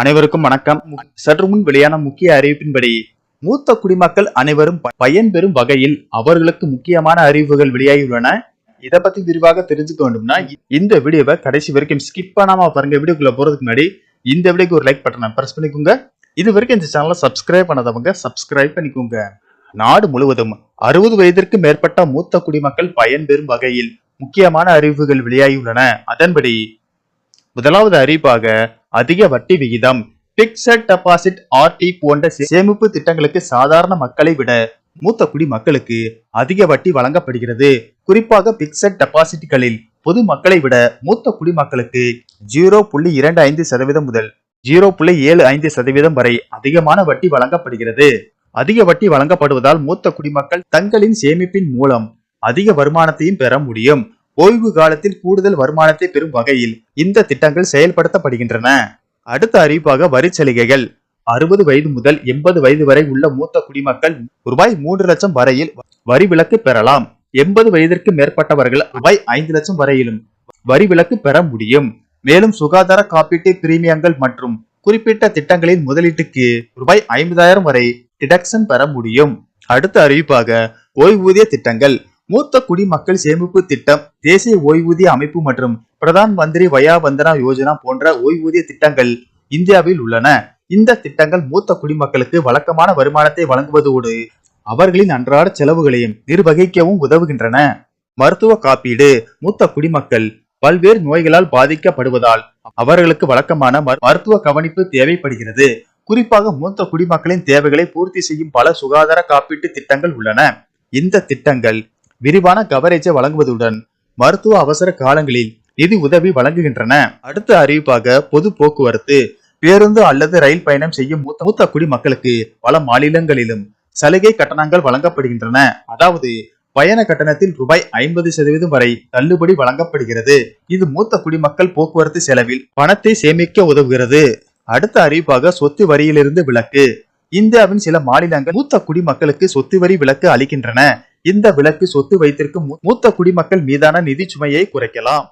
அனைவருக்கும் வணக்கம். சற்று முன் வெளியான முக்கிய அறிவிப்பின்படி மூத்த குடிமக்கள் அனைவரும் பயன்பெறும் வகையில் அவர்களுக்கு முக்கியமான அறிவுகள் வெளியாகியுள்ளன. இதை பத்தி விரிவாக தெரிஞ்சுக்க வேண்டும்னா இந்த வீடியோவை கடைசி வரைக்கும் ஸ்கிப் பண்ணாம பாருங்க. வீடியோக்குள்ள போறதுக்கு முன்னாடி இந்த வீடியோக்கு ஒரு லைக் பட்டனை பிரஸ் பண்ணிக்கோங்க. இது வரைக்கும் இந்த சேனலை சப்ஸ்கிரைப் பண்ணாதவங்க சப்ஸ்கிரைப் பண்ணிக்கோங்க. நாடு முழுவதும் அறுபது வயதிற்கு மேற்பட்ட மூத்த குடிமக்கள் பயன்பெறும் வகையில் முக்கியமான அறிவுகள் வெளியாகியுள்ளன. அதன்படி முதலாவது அறிவிப்பாக அதிக வட்டி விகிதம். பிக்சட் டெபாசிட் ஆர்டி போன்ற சேமிப்பு திட்டங்களுக்கு சாதாரண மக்களை விட மூத்த குடிமக்களுக்கு அதிக வட்டி வழங்கப்படுகிறது. குறிப்பாக பிக்சட் டெபாசிட்களில் பொது மக்களை விட மூத்த குடிமக்களுக்கு ஜீரோ புள்ளி இரண்டு ஐந்து சதவீதம் முதல் ஜீரோ புள்ளி ஏழு ஐந்து சதவீதம் வரை அதிகமான வட்டி வழங்கப்படுகிறது. அதிக வட்டி வழங்கப்படுவதால் மூத்த குடிமக்கள் தங்களின் சேமிப்பின் மூலம் அதிக வருமானத்தையும் பெற முடியும். ஓய்வு காலத்தில் கூடுதல் வருமானத்தை பெறும் வகையில் இந்த திட்டங்கள் செயல்படுத்தப்படுகின்றன. அடுத்த அறிவிப்பாக வரி சலுகைகள். அறுபது வயது முதல் எண்பது வயது வரை உள்ள மூத்த குடிமக்கள் ரூபாய் மூன்று லட்சம் வரையில் வரி விலக்கு பெறலாம். எண்பது வயதிற்கு மேற்பட்டவர்கள் ரூபாய் ஐந்து லட்சம் வரையிலும் வரி விலக்கு பெற முடியும். மேலும் சுகாதார காப்பீட்டு பிரீமியங்கள் மற்றும் குறிப்பிட்ட திட்டங்களின் முதலீட்டுக்கு ரூபாய் ஐம்பதாயிரம் வரை டிடக்ஷன் பெற முடியும். அடுத்த அறிவிப்பாக ஓய்வூதிய திட்டங்கள். மூத்த குடிமக்கள் சேமிப்பு திட்டம் தேசிய ஓய்வூதிய அமைப்பு மற்றும் பிரதான் மந்திரி வயா வந்தனா யோஜனா போன்ற ஓய்வூதிய திட்டங்கள் இந்தியாவில் உள்ளன. இந்த திட்டங்கள் மூத்த குடிமக்களுக்கு வழக்கமான வருமானத்தை வழங்குவதோடு அவர்களின் அன்றாட செலவுகளையும் நிர்வகிக்கவும் உதவுகின்றன. மருத்துவ காப்பீடு மூத்த குடிமக்கள் பல்வேறு நோய்களால் பாதிக்கப்படுவதால் அவர்களுக்கு வழக்கமான மருத்துவ கவனிப்பு தேவைப்படுகிறது. குறிப்பாக மூத்த குடிமக்களின் தேவைகளை பூர்த்தி செய்யும் பல சுகாதார காப்பீட்டு திட்டங்கள் உள்ளன. இந்த திட்டங்கள் விரிவான கவரேஜை வழங்குவதுடன் மருத்துவ அவசர காலங்களில் நிதி உதவி வழங்குகின்றன. அடுத்த அறிவிப்பாக பொது போக்குவரத்து பேருந்து அல்லது ரயில் பயணம் செய்யும் மூத்த மூத்த குடிமக்களுக்கு பல மாநிலங்களிலும் சலுகை கட்டணங்கள் வழங்கப்படுகின்றன. அதாவது பயண கட்டணத்தில் ரூபாய் ஐம்பது சதவீதம் வரை தள்ளுபடி வழங்கப்படுகிறது. இது மூத்த குடிமக்கள் போக்குவரத்து செலவில் பணத்தை சேமிக்க உதவுகிறது. அடுத்த அறிவிப்பாக சொத்து வரியிலிருந்து விலக்கு. இந்தியாவின் சில மாநிலங்கள் மூத்த குடிமக்களுக்கு சொத்து வரி விலக்கு அளிக்கின்றன. இந்த விலக்கு சொத்து வைத்திருக்கும் மூத்த குடிமக்கள் மீதான நிதி சுமையை குறைக்கலாம்.